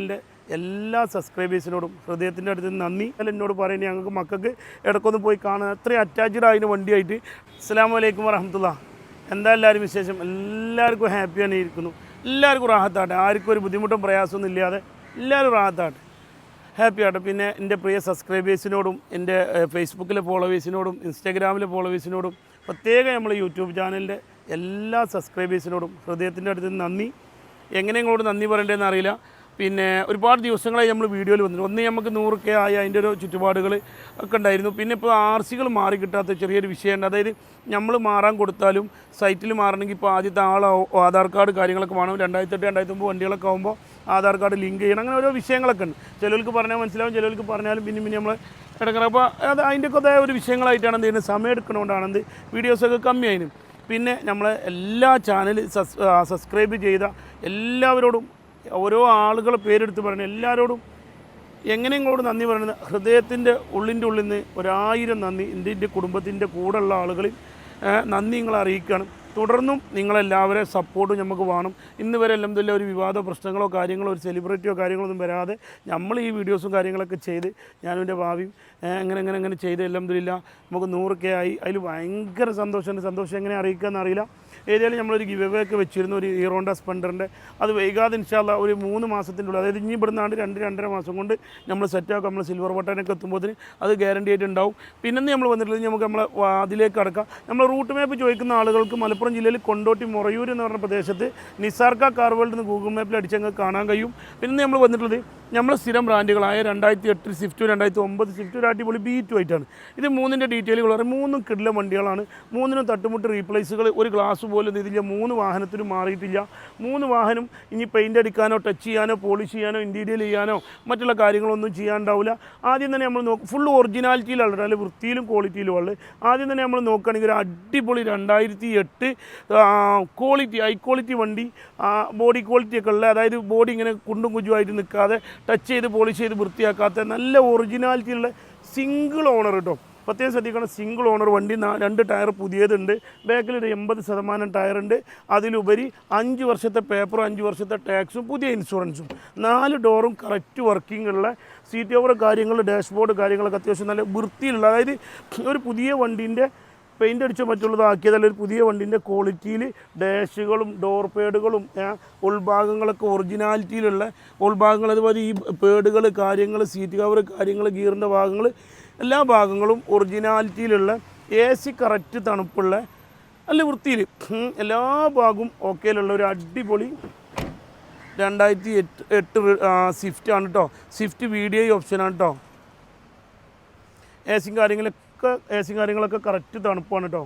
എന്റെ എല്ലാ സബ്സ്ക്രൈബേഴ്സിനോടും ഹൃദയത്തിന്റെ അടുത്ത് നന്ദി. അല്ല എന്നോട് പറയുന്നത് ഞങ്ങൾക്ക് മക്കൾക്ക് ഇടക്കൊന്ന് പോയി കാണാൻ അത്രയും അറ്റാച്ച്ഡ് ആയതിന് വണ്ടിയായിട്ട്. അസ്സാം വലൈക്കും വറഹമത്തുള്ള. എന്താ എല്ലാവരും വിശേഷം? എല്ലാവർക്കും ഹാപ്പി തന്നെ ഇരിക്കുന്നു. എല്ലാവർക്കും റാഹത്താട്ടെ ആർക്കും ഒരു ബുദ്ധിമുട്ടും പ്രയാസമൊന്നും ഇല്ലാതെ എല്ലാവരും റാഹത്താട്ടെ ഹാപ്പി ആട്ടെ പിന്നെ എന്റെ പ്രിയ സബ്സ്ക്രൈബേഴ്സിനോടും എന്റെ ഫേസ്ബുക്കിലെ ഫോളോവേഴ്സിനോടും ഇൻസ്റ്റാഗ്രാമിലെ ഫോളോവേഴ്സിനോടും പ്രത്യേകം നമ്മൾ യൂട്യൂബ് ചാനലിന്റെ എല്ലാ സബ്സ്ക്രൈബേഴ്സിനോടും ഹൃദയത്തിന്റെ അടുത്ത് നന്ദി. എങ്ങനെ നിങ്ങളോട് നന്ദി പറയേണ്ടതെന്ന് അറിയില്ല. പിന്നെ ഒരുപാട് ദിവസങ്ങളായി നമ്മൾ വീഡിയോയിൽ വന്നിട്ടുണ്ട് ഒന്ന് നമുക്ക് നൂറ് കെ ആയ അതിന്റെ ഒരു ചുറ്റുപാടുകൾ ഒക്കെ ഉണ്ടായിരുന്നു. പിന്നെ ഇപ്പോൾ ആർ സികൾ മാറി കിട്ടാത്ത ചെറിയൊരു വിഷയമുണ്ട് അതായത് നമ്മൾ മാറാൻ കൊടുത്താലും സൈറ്റിൽ മാറണമെങ്കിൽ ഇപ്പോൾ ആദ്യത്തെ ആൾ ആധാർ കാർഡ് കാര്യങ്ങളൊക്കെ വേണം. രണ്ടായിരത്തി എട്ട് രണ്ടായിരത്തി ഒമ്പത് വണ്ടികളൊക്കെ ആകുമ്പോൾ ആധാർ കാർഡ് ലിങ്ക് ചെയ്യണം. അങ്ങനെ ഓരോ വിഷയങ്ങളൊക്കെ ഉണ്ട്. ചിലവർക്ക് പറഞ്ഞാൽ മനസ്സിലാവും ചിലവർക്ക് പറഞ്ഞാലും പിന്നെ പിന്നെ നമ്മൾ ഇടക്കണം അപ്പോൾ അത് അതിന്റെയൊക്കെ ഒരു വിഷയങ്ങളായിട്ടാണ് എന്ത് ചെയ്യുന്നത്? സമയം എടുക്കണോണ്ടാണ് എന്ത് വീഡിയോസൊക്കെ കമ്മിയായിരുന്നു പിന്നെ നമ്മൾ എല്ലാ ചാനൽ സബ്സ്ക്രൈബ് ചെയ്ത എല്ലാവരോടും ഓരോ ആളുകളെ പേരെടുത്ത് പറയുന്നത് എല്ലാവരോടും എങ്ങനെ ഇങ്ങോട്ട് നന്ദി പറയുന്നത്? ഹൃദയത്തിന്റെ ഉള്ളിന്റെ ഉള്ളിൽ നിന്ന് ഒരായിരം നന്ദി എന്റെ എന്റെ കുടുംബത്തിന്റെ കൂടെയുള്ള ആളുകളിൽ നന്ദി നിങ്ങളെ അറിയിക്കുകയാണ്. തുടർന്നും നിങ്ങളെല്ലാവരെ സപ്പോർട്ട് നമുക്ക് വേണം. ഇന്ന് വരെ എല്ലാം തന്നെ ഒരു വിവാദ പ്രശ്നങ്ങളോ കാര്യങ്ങളോ ഒരു സെലിബ്രിറ്റിയോ കാര്യങ്ങളോ ഒന്നും വരാതെ നമ്മൾ ഈ വീഡിയോസും കാര്യങ്ങളൊക്കെ ചെയ്ത് ഞാനും എന്റെ ഭാവിയും എങ്ങനെ എങ്ങനെ എങ്ങനെ ചെയ്ത് എല്ലാം ഇതില്ല നമുക്ക് നൂറ് കെ ആയി. അതിൽ ഭയങ്കര സന്തോഷം സന്തോഷം എങ്ങനെ അറിയിക്കുക എന്നറിയില്ല ഏതായാലും നമ്മളൊരു ഗിവ് അവേ ഒക്കെ വെച്ചിരുന്നു ഒരു ഹീറോണ്ട സ്പെൻഡറിന്റെ അത് വൈകാതെ ഇൻഷാല്ല ഒരു മൂന്ന് മാസത്തിന്റെ ഉള്ളിൽ അതായത് ഇനി ഇവിടുന്നാണ്ട് രണ്ട് രണ്ടര മാസം കൊണ്ട് നമ്മൾ സെറ്റ് സെറ്റാക്കും നമ്മൾ സിൽവർ ബട്ടനൊക്കെ എത്തുമ്പോഴത്തേന് അത് ഗ്യാരണ്ടി ആയിട്ട് ഉണ്ടാവും. പിന്നെ നമ്മൾ വന്നിട്ടുള്ളത് നമുക്ക് നമ്മൾ അതിലേക്ക് കടക്കാം. നമ്മൾ റൂട്ട് മാപ്പ് ചോദിക്കുന്ന ആളുകൾക്ക് മലപ്പുറം ജില്ലയിൽ കൊണ്ടോട്ടി മൊറയൂർ എന്ന് പറഞ്ഞ പ്രദേശത്ത് നിസാർക്ക കാർ വേൾഡ് എന്ന് ഗൂഗിൾ മാപ്പിൽ അടിച്ചങ്ങ് കാണാൻ കഴിയും. പിന്നെ നമ്മൾ വന്നിട്ടുള്ളത് നമ്മൾ സ്ഥിരം ബ്രാൻഡുകളായ രണ്ടായിരത്തി എട്ടിൽ സ്വിഫ്റ്റ് രണ്ടായിരത്തി ഒമ്പത് സ്വിഫ്റ്റ് ഒരു അടിപൊളി ബി ടു ആയിട്ടാണ്. ഇത് മൂന്നിന്റെ ഡീറ്റെയിലുകൾ മൂന്നും കിടില വണ്ടികളാണ്. മൂന്നിനും തട്ടുമുട്ട് റീപ്ലേസുകൾ ഒരു ഗ്ലാസ് പോലും ഇതില്ല മൂന്ന് വാഹനത്തിനും മാറിയിട്ടില്ല. മൂന്ന് വാഹനം ഇനി പെയിന്റ് അടിക്കാനോ ടച്ച് ചെയ്യാനോ പോളിഷ് ചെയ്യാനോ ഇന്റീരിയൽ ചെയ്യാനോ മറ്റുള്ള കാര്യങ്ങളൊന്നും ചെയ്യാനുണ്ടാവില്ല ആദ്യം തന്നെ നമ്മൾ നോക്കും ഫുൾ ഒറിജിനാലിറ്റിയിലുള്ള നല്ല വൃത്തിയിലും ക്വാളിറ്റിയിലും ഉള്ളത്. ആദ്യം തന്നെ നമ്മൾ നോക്കുകയാണെങ്കിൽ ഒരു അടിപൊളി രണ്ടായിരത്തി എട്ട് ക്വാളിറ്റി ഹൈ ക്വാളിറ്റി വണ്ടി ബോഡി ക്വാളിറ്റി ഒക്കെ ഉള്ള അതായത് ബോഡി ഇങ്ങനെ കുണ്ടും കുജുമായിട്ട് നിൽക്കാതെ ടച്ച് ചെയ്ത് പോളിഷ് ചെയ്ത് വൃത്തിയാക്കാത്ത നല്ല ഒറിജിനാലിറ്റിയുള്ള സിംഗിൾ ഓണർ കേട്ടോ പ്രത്യേകം ശ്രദ്ധിക്കണം സിംഗിൾ ഓണർ വണ്ടി രണ്ട് ടയർ പുതിയതുണ്ട്. ബാക്കിൽ ഒരു എൺപത് ശതമാനം ടയറുണ്ട് അതിലുപരി അഞ്ച് വർഷത്തെ പേപ്പറും അഞ്ച് വർഷത്തെ ടാക്സും പുതിയ ഇൻഷുറൻസും നാല് ഡോറും കറക്റ്റ് വർക്കിംഗ് ഉള്ള സീറ്റ് ഓവർ കാര്യങ്ങൾ ഡാഷ്ബോർഡ് കാര്യങ്ങളൊക്കെ അത്യാവശ്യം നല്ല വൃത്തിയിലുള്ള അതായത് ഒരു പുതിയ വണ്ടീന്റെ പെയിന്റ് അടിച്ചോ മറ്റുള്ളതാക്കിയതല്ല ഒരു പുതിയ വണ്ടീന്റെ ക്വാളിറ്റിയിൽ ഡാഷുകളും ഡോർ പേഡുകളും ഉൾഭാഗങ്ങളൊക്കെ ഒറിജിനാലിറ്റിയിലുള്ള ഉൾഭാഗങ്ങൾ അതുപോലെ ഈ പേഡുകൾ കാര്യങ്ങൾ സീറ്റ് കവർ കാര്യങ്ങൾ ഗിയറിന്റെ ഭാഗങ്ങൾ എല്ലാ ഭാഗങ്ങളും ഒറിജിനാലിറ്റിയിലുള്ള എ സി കറക്റ്റ് തണുപ്പുള്ള നല്ല വൃത്തിയിൽ. എല്ലാ ഭാഗവും ഓക്കെയിലുള്ള ഒരു അടിപൊളി രണ്ടായിരത്തി എട്ട് എട്ട് സ്വിഫ്റ്റ് ആണ് കേട്ടോ സ്വിഫ്റ്റ് വി ഡി ഐ ഓപ്ഷനാണ് കേട്ടോ എ സിയും കാര്യങ്ങളൊക്കെ എ സിയും കാര്യങ്ങളൊക്കെ കറക്റ്റ് തണുപ്പാണ് കേട്ടോ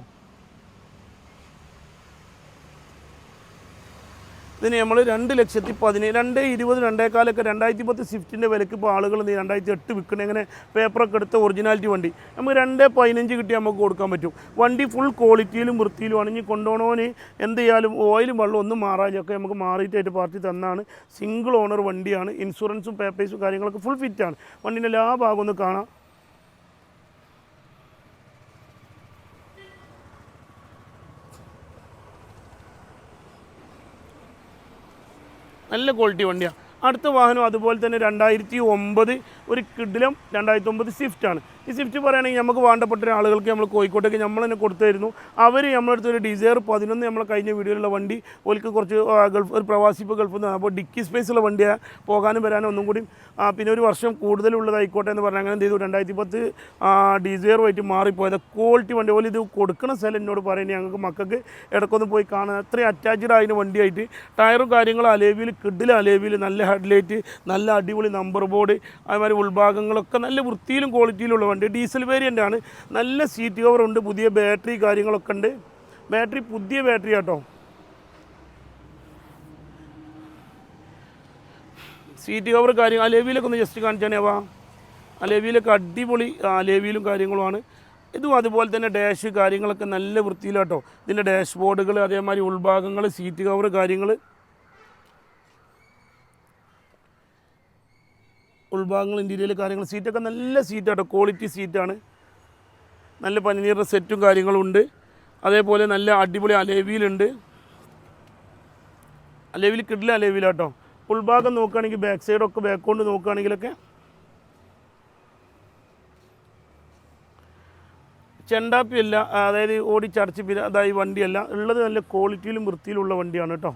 ഇതിന് നമ്മൾ രണ്ട് ലക്ഷത്തി പതിനേഴ് രണ്ട് ഇരുപത് രണ്ടേക്കാലൊക്കെ രണ്ടായിരത്തി പത്ത് സ്വിഫ്റ്റിന്റെ വിലക്ക് ഇപ്പോൾ ആളുകൾ നീ രണ്ടായിരത്തി എട്ട് വിൽക്കണ. ഇങ്ങനെ പേപ്പറൊക്കെ എടുത്ത ഒറിജിനാലിറ്റി വണ്ടി. നമുക്ക് രണ്ട് പതിനഞ്ച് കിട്ടി നമുക്ക് കൊടുക്കാൻ പറ്റും. വണ്ടി ഫുൾ ക്വാളിറ്റിയിലും വൃത്തിയിലുമാണ് ഇനി കൊണ്ടുപോകണോന് എന്ത് ചെയ്യാലും ഓയിലും വെള്ളം ഒന്നും മാറാനൊക്കെ നമുക്ക് മാറിയിട്ടായിട്ട് പാർട്ടി തന്നാണ്. സിംഗിൾ ഓണർ വണ്ടിയാണ്. ഇൻഷുറൻസും പേപ്പേഴ്സും കാര്യങ്ങളൊക്കെ ഫുൾ ഫിറ്റാണ് വണ്ടീന്റെ എല്ലാ ഭാഗവും ഒന്ന് കാണാം. നല്ല ക്വാളിറ്റി വണ്ടിയാണ് അടുത്ത വാഹനം അതുപോലെ തന്നെ രണ്ടായിരത്തി ഒമ്പത് ഒരു കിഡിലും രണ്ടായിരത്തി ഒമ്പത് സ്വിഫ്റ്റാണ് ഈ സ്വിഫ്റ്റ് പറയുകയാണെങ്കിൽ നമുക്ക് വേണ്ടപ്പെട്ട ആളുകൾക്ക് നമ്മൾ കോഴിക്കോട്ടേക്ക് നമ്മൾ തന്നെ കൊടുത്തായിരുന്നു അവർ നമ്മളടുത്ത് ഒരു ഡിസയർ പതിനൊന്ന് നമ്മൾ കഴിഞ്ഞ വീഡിയോയിലുള്ള വണ്ടി ഓൽക്ക് കുറച്ച് ഗൾഫ് ഒരു പ്രവാസി ഇപ്പോൾ ഗൾഫിൽ നിന്ന് അപ്പോൾ ഡിക്കി സ്പേസുള്ള വണ്ടിയാണ് പോകാനും വരാനും ഒന്നും കൂടി. പിന്നെ ഒരു വർഷം കൂടുതലുള്ളതായിക്കോട്ടെ എന്ന് പറഞ്ഞാൽ അങ്ങനെ എന്ത് ചെയ്തു? രണ്ടായിരത്തി പത്ത് ഡിസയറുമായിട്ട് മാറിപ്പോയത്. ക്വാളിറ്റി വണ്ടി. പോലെ ഇത് കൊടുക്കണ സ്ഥലം എന്നോട് പറയുന്നത് ഞങ്ങൾക്ക് മക്കൾക്ക് ഇടക്കൊന്ന് പോയി കാണാൻ. അത്രയും അറ്റാച്ച്ഡ് ആയതിന് വണ്ടിയായിട്ട്. ടയറും കാര്യങ്ങളും അലേവിയിൽ കിഡിൽ അലേവിയിൽ നല്ല ഹെഡ്ലൈറ്റ് നല്ല അടിപൊളി നമ്പർ ബോർഡ് അതുമാതിരി ഉൾഭാഗങ്ങളൊക്കെ നല്ല വൃത്തിയിലും ക്വാളിറ്റിയിലുള്ള വണ്ടി. ഡീസൽ വേരിയന്റ് ആണ്. നല്ല സീറ്റ് കവർ ഉണ്ട് പുതിയ ബാറ്ററി കാര്യങ്ങളൊക്കെ ഉണ്ട്. ബാറ്ററി പുതിയ ബാറ്ററി ആട്ടോ. സീറ്റ് കവർ കാര്യം അലേവിയിലൊക്കെ ഒന്ന് ജസ്റ്റ് കാണിച്ചാണേ വാ അലേവിയിലൊക്കെ അടിപൊളി അലേവിയിലും കാര്യങ്ങളുമാണ്. ഇതും അതുപോലെ തന്നെ ഡാഷ് കാര്യങ്ങളൊക്കെ നല്ല വൃത്തിയിലാട്ടോ. ഇതിന്റെ ഡാഷ് ബോർഡുകൾ അതേമാതിരി ഉൾഭാഗങ്ങൾ സീറ്റ് കവർ കാര്യങ്ങൾ ഉൾഭാഗങ്ങൾ ഇന്റീരിയൽ കാര്യങ്ങൾ സീറ്റൊക്കെ നല്ല സീറ്റാണ് ക്വാളിറ്റി സീറ്റാണ് നല്ല പനിനീറിന്റെ സെറ്റും കാര്യങ്ങളും ഉണ്ട്. അതേപോലെ നല്ല അടിപൊളി അലേവിയിലുണ്ട് അലേവിൽ കിടില അലേവിയിലാട്ടോ ഉൾഭാഗം നോക്കുകയാണെങ്കിൽ ബാക്ക് സൈഡൊക്കെ ബാക്ക് നോക്കുകയാണെങ്കിലൊക്കെ ചെണ്ടാപ്പിയല്ല അതായത് ഓടി പിന്നെ അതായത് വണ്ടിയല്ല. ഉള്ളത് നല്ല ക്വാളിറ്റിയിലും വൃത്തിയിലുള്ള വണ്ടിയാണ് കേട്ടോ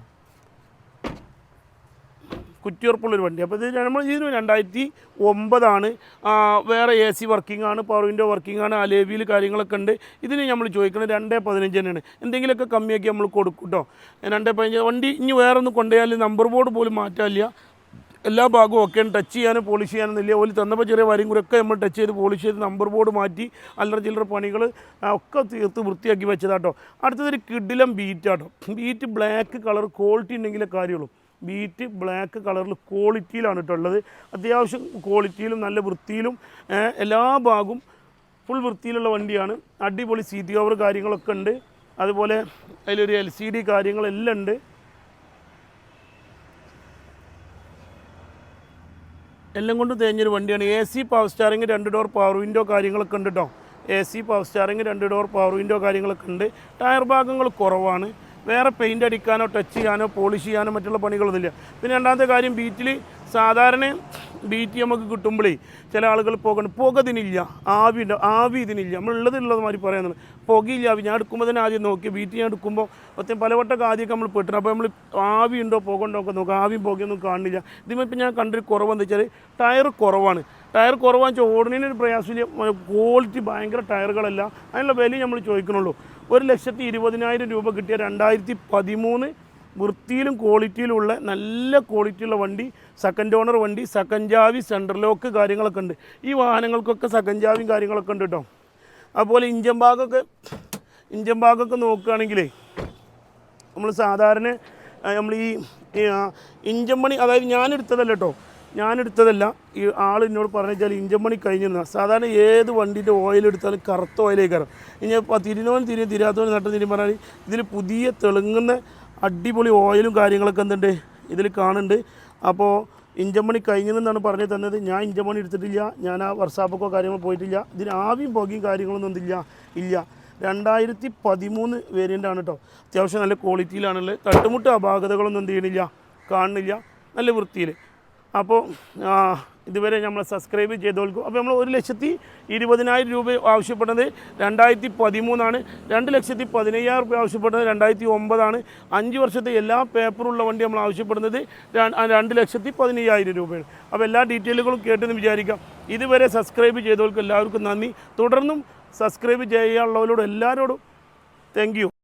കുറ്റിയുറപ്പുള്ളൊരു വണ്ടി. അപ്പോൾ ഇത് നമ്മൾ ഇതിന് രണ്ടായിരത്തി ഒമ്പതാണ്. വേറെ എ സി വർക്കിംഗ് ആണ് പവർ വിൻഡോ വർക്കിംഗ് ആണ് അലേവിയിൽ കാര്യങ്ങളൊക്കെ ഉണ്ട്. ഇതിന് നമ്മൾ ചോദിക്കുന്നത് രണ്ട് പതിനഞ്ച് തന്നെയാണ്. എന്തെങ്കിലുമൊക്കെ കമ്മിയാക്കി നമ്മൾ കൊടുക്കും കേട്ടോ രണ്ട് പതിനഞ്ച് വണ്ടി ഇനി വേറെ ഒന്ന് കൊണ്ടുപോയാൽ നമ്പർ ബോർഡ് പോലും മാറ്റാനില്ല. എല്ലാ ഭാഗവും ഒക്കെ ടച്ച് ചെയ്യാനും പോളിഷ് ചെയ്യാനൊന്നുമില്ല ഓൽ തന്നപ്പോൾ ചെറിയ വരും കൂടെ ഒക്കെ നമ്മൾ ടച്ച് ചെയ്ത് പോളിഷ് ചെയ്ത് നമ്പർ ബോർഡ് മാറ്റി അല്ലറ ചില്ലറ പണികൾ ഒക്കെ തീർത്ത് വൃത്തിയാക്കി വെച്ചതാട്ടോ അടുത്തതൊരു കിഡിലം ബീറ്റാട്ടോ ബീറ്റ് ബ്ലാക്ക് കളർ ക്വാളിറ്റി ഉണ്ടെങ്കിലേ കാര്യമുള്ളൂ. ബീറ്റ് ബ്ലാക്ക് കളറിൽ ക്വാളിറ്റിയിലാണ് കേട്ടോ ഉള്ളത്. അത്യാവശ്യം ക്വാളിറ്റിയിലും നല്ല വൃത്തിയിലും എല്ലാ ഭാഗവും ഫുൾ വൃത്തിയിലുള്ള വണ്ടിയാണ്. അടിപൊളി സീറ്റ് കവർ കാര്യങ്ങളൊക്കെ ഉണ്ട്. അതുപോലെ അതിലൊരു എൽ സി ഡി കാര്യങ്ങളെല്ലാം ഉണ്ട്. എല്ലാം കൊണ്ടും തേഞ്ഞൊരു വണ്ടിയാണ്. എ സി പവർ സ്റ്റാറിങ് രണ്ട് ഡോർ പവർ വിൻഡോ കാര്യങ്ങളൊക്കെ ഉണ്ട് കേട്ടോ എ സി പവർ സ്റ്റാറിങ് രണ്ട് ഡോർ പവർ വിൻഡോ കാര്യങ്ങളൊക്കെ ഉണ്ട്. ടയർ ഭാഗങ്ങൾ കുറവാണ്. വേറെ പെയിന്റ് അടിക്കാനോ ടച്ച് ചെയ്യാനോ പോളിഷ് ചെയ്യാനോ മറ്റുള്ള പണികളൊന്നുമില്ല. പിന്നെ രണ്ടാമത്തെ കാര്യം ബീറ്റിൽ സാധാരണ ബീറ്റ് ഒക്കെ കിട്ടുമ്പോഴേ ചില ആളുകൾ പോകണം പുക ഇതിനില്ല ആവി ആവി ഇതിനില്ല. നമ്മളുള്ളത് ഉള്ളത് മാതിരി പറയുന്നത് പുകയില്ല. ആവി. ഞാൻ എടുക്കുമ്പോൾ തന്നെ ആദ്യം നോക്കി. ബീറ്റ് ഞാൻ എടുക്കുമ്പോൾ ഒത്തിരി പലവട്ടമൊക്കെ ആദ്യമൊക്കെ നമ്മൾ പെട്ടിട്ടുണ്ട് അപ്പോൾ നമ്മൾ ആവി ഉണ്ടോ പുക ഒക്കെ നോക്കുക ആവിയും പുകയൊന്നും കാണില്ല. ഇതിപ്പോൾ ഇപ്പം ഞാൻ കണ്ടൊരു കുറവെന്ന് വെച്ചാൽ ടയർ കുറവാണ്. ടയർ കുറവാന്ന് വെച്ചാൽ ഓടുന്നതിന് ഒരു പ്രയാസമില്ല. ക്വാളിറ്റി ഭയങ്കര ടയറുകളല്ല. അതിനുള്ള വില നമ്മൾ ചോദിക്കണുള്ളൂ. ഒരു ലക്ഷത്തി ഇരുപതിനായിരം രൂപ കിട്ടിയ രണ്ടായിരത്തി പതിമൂന്ന് വൃത്തിയിലും ക്വാളിറ്റിയിലുള്ള നല്ല ക്വാളിറ്റിയുള്ള വണ്ടി സെക്കൻഡ് ഓണർ വണ്ടി സെക്കൻഡ് ജാവി സെൻട്രൽ ലോക്ക് കാര്യങ്ങളൊക്കെ ഉണ്ട്. ഈ വാഹനങ്ങൾക്കൊക്കെ സെക്കൻഡ് ജാവിയും കാര്യങ്ങളൊക്കെ ഉണ്ട് കേട്ടോ അതുപോലെ ഇഞ്ചൻ ഭാഗമൊക്കെ ഇഞ്ചൻ ഭാഗമൊക്കെ നോക്കുകയാണെങ്കിലേ നമ്മൾ സാധാരണ നമ്മൾ ഈ ഇഞ്ചൻ പണി അതായത് ഞാനെടുത്തതല്ല കേട്ടോ ഞാനെടുത്തതല്ല. ഈ ആൾ എന്നോട് പറഞ്ഞു വെച്ചാൽ ഇഞ്ചൻ പണി കഴിഞ്ഞിരുന്ന സാധാരണ ഏത് വണ്ടിന്റെ ഓയിൽ എടുത്താലും കറുത്ത ഓയിലേക്ക് കയറും. ഇനി ഇപ്പോൾ തിരി തിരിഞ്ഞ് തിരിയാത്തവൻ നട്ടം തിരി പറഞ്ഞാൽ ഇതിൽ പുതിയ തെളുങ്ങുന്ന അടിപൊളി ഓയിലും കാര്യങ്ങളൊക്കെ എന്തുണ്ട് ഇതിൽ കാണുന്നുണ്ട്. അപ്പോൾ ഇഞ്ചമണി കഴിഞ്ഞതെന്നാണ് പറഞ്ഞു തന്നത്. ഞാൻ ഇഞ്ചമണി എടുത്തിട്ടില്ല. ഞാൻ ആ വർഷാപ്പൊക്കോ കാര്യങ്ങളോ പോയിട്ടില്ല. ഇതിന് ആവിയും പുകയും കാര്യങ്ങളൊന്നും എന്തില്ല ഇല്ല. രണ്ടായിരത്തി പതിമൂന്ന് വേരിയന്റാണ് കേട്ടോ അത്യാവശ്യം നല്ല ക്വാളിറ്റിയിലാണുള്ളത് തട്ടുമുട്ട് അപാകതകളൊന്നും എന്ത് ചെയ്യണില്ല കാണുന്നില്ല. നല്ല വൃത്തിയിൽ അപ്പോൾ ഇതുവരെ നമ്മൾ സബ്സ്ക്രൈബ് ചെയ്തോൾക്കും അപ്പോൾ നമ്മൾ ഒരു ലക്ഷത്തി ഇരുപതിനായിരം രൂപ ആവശ്യപ്പെടുന്നത് രണ്ടായിരത്തി പതിമൂന്നാണ് രണ്ട് ലക്ഷത്തി പതിനയ്യായിരം രൂപ ആവശ്യപ്പെടുന്നത് രണ്ടായിരത്തി ഒമ്പതാണ് അഞ്ച് വർഷത്തെ എല്ലാ പേപ്പറുള്ള വണ്ടി നമ്മൾ ആവശ്യപ്പെടുന്നത് രണ്ട് ലക്ഷത്തി പതിനയ്യായിരം രൂപയാണ്. അപ്പോൾ എല്ലാ ഡീറ്റെയിലുകളും കേട്ടെന്ന് വിചാരിക്കാം. ഇതുവരെ സബ്സ്ക്രൈബ് ചെയ്തവർക്ക് എല്ലാവർക്കും നന്ദി. തുടർന്നും സബ്സ്ക്രൈബ് ചെയ്യാനുള്ളവരോട് എല്ലാവരോടും താങ്ക്